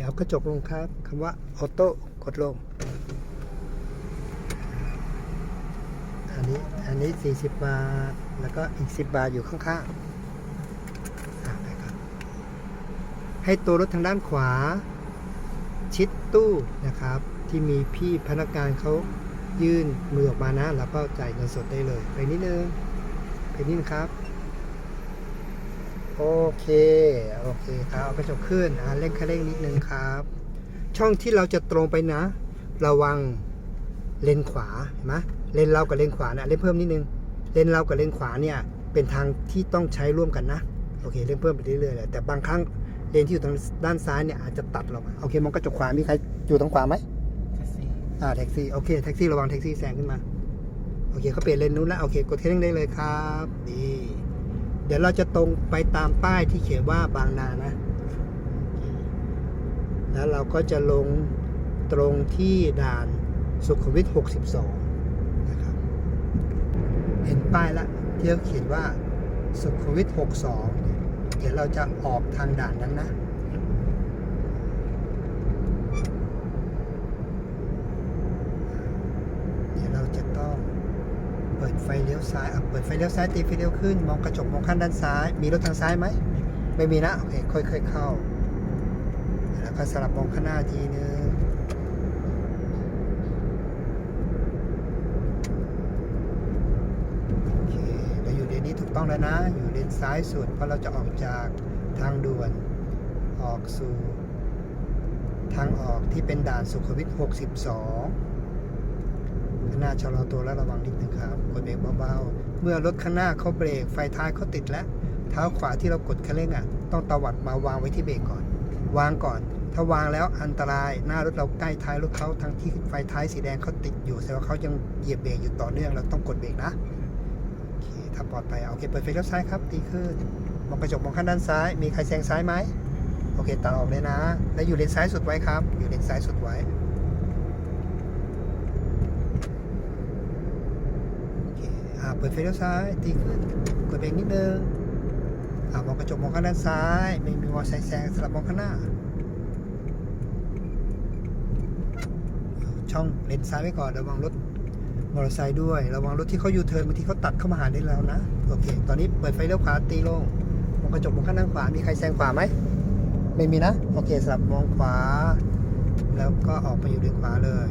เอากระจกลงครับคำว่าออโต้กดลง อันนี้อันนี้ 40 บาท แล้วก็อีก 10 บาทอยู่ข้างๆไปครับให้ตัวรถทางด้านขวา ชิดตู้นะครับ ที่มีพี่พนักงานเขายื่นมือออกมานะ แล้วก็จ่ายเงินสดได้เลย ไปนิดนึง ไปนิดนึงครับ โอเค โอเคครับเอากระจกขึ้นอ่าเร่งคันเร่งนิดนึงครับ ช่องที่เราจะตรงไปนะ ระวังเลนขวาเห็นไหมเลนเรากับเลนขวาเนี่ยเล่นเพิ่มนิดนึง เลนเรากับเลนขวาเนี่ยเป็นทางที่ต้องใช้ร่วมกันนะ โอเคเล่นเพิ่มไปเรื่อยๆเลยแต่บางครั้งเลนที่อยู่ทางด้านซ้ายเนี่ยอาจจะตัดเรามาโอเคมองกระจกขวามีใครอยู่ทางขวาไหมอ่าแท็กซี่โอเคแท็กซี่ระวังแท็กซี่แซงขึ้นมา โอเคเขาเปลี่ยนเลนนู้นแล้วโอเคกดเทเร่งได้เลยครับดี เดี๋ยวเราจะตรงไปตามป้ายที่เขียนว่าบางนานะ แล้วเราก็จะลงตรงที่ด่านสุขวิท 62 นะครับ เห็นป้ายละที่เขาเขียนว่าสุขวิท 62 เดี๋ยวเราจะออกทางด่านนั้นนะเดี๋ยวเราจะต้อง ปิดไฟเลี้ยวซ้ายอะเปิดไฟเลี้ยวซ้ายตีไฟเลี้ยวขึ้น มองกระจกมองข้างด้านซ้าย มีรถทางซ้ายไหม ไม่มีนะโอเคค่อยๆเข้า แล้วก็สลับมองข้างหน้าทีนึงโอเคเราอยู่เลนนี้ถูกต้องแล้วนะ อยู่เลนซ้ายสุดเพราะเราจะออกจากทางด่วนออกสู่ ทางออกที่เป็นด่านสุขวิท 62 ข้างหน้าชะลอตัวแล้วระวังนิดนึงครับ กดเบรกเบาๆ เมื่อรถข้างหน้าเขาเบรกไฟท้ายเขาติดแล้ว เท้าขวาที่เรากดคันเร่งอะ ต้องตวัดมาวางไว้ที่เบรกก่อน วางก่อน ถ้าวางแล้วอันตราย หน้ารถเราใกล้ท้ายรถเขาทั้งที่ไฟท้ายสีแดงเขาติดอยู่แสดงว่าเขายังเหยียบเบรกอยู่ต่อเนื่อง เราต้องกดเบรกนะโอเคถ้าปลอดภัยโอเคเปิดไฟเลี้ยวซ้ายครับดีขึ้นมองกระจกมองข้างด้านซ้าย มีใครแซงซ้ายไหมโอเคตัดออกเลยนะ แล้วอยู่เลนซ้ายสุดไว้ครับ อยู่เลนซ้ายสุดไว้ โอ เคอ่าเปิดไฟเลี้ยวซ้ายตีขึ้นกดเบรกนิดนึงอ่ามองกระจกมองข้างด้านซ้าย ไม่มีมอเตอร์ไซแซงสลับมองข้างหน้า ช่องเลนซ้ายไว้ก่อนระวังรถมอเตอร์ไซค์ด้วยระวังรถที่เขายูเทิร์นบางทีเขาตัดเข้ามาหาได้แล้วนะโอเค ตอนนี้เปิดไฟเลี้ยวขวาตีลงมองกระจกมองข้างด้านขวามีใครแซงขวาไหมไม่มีนะ โอเคสลับมองขวา แล้วก็ออกไปอยู่เลนขวาเลย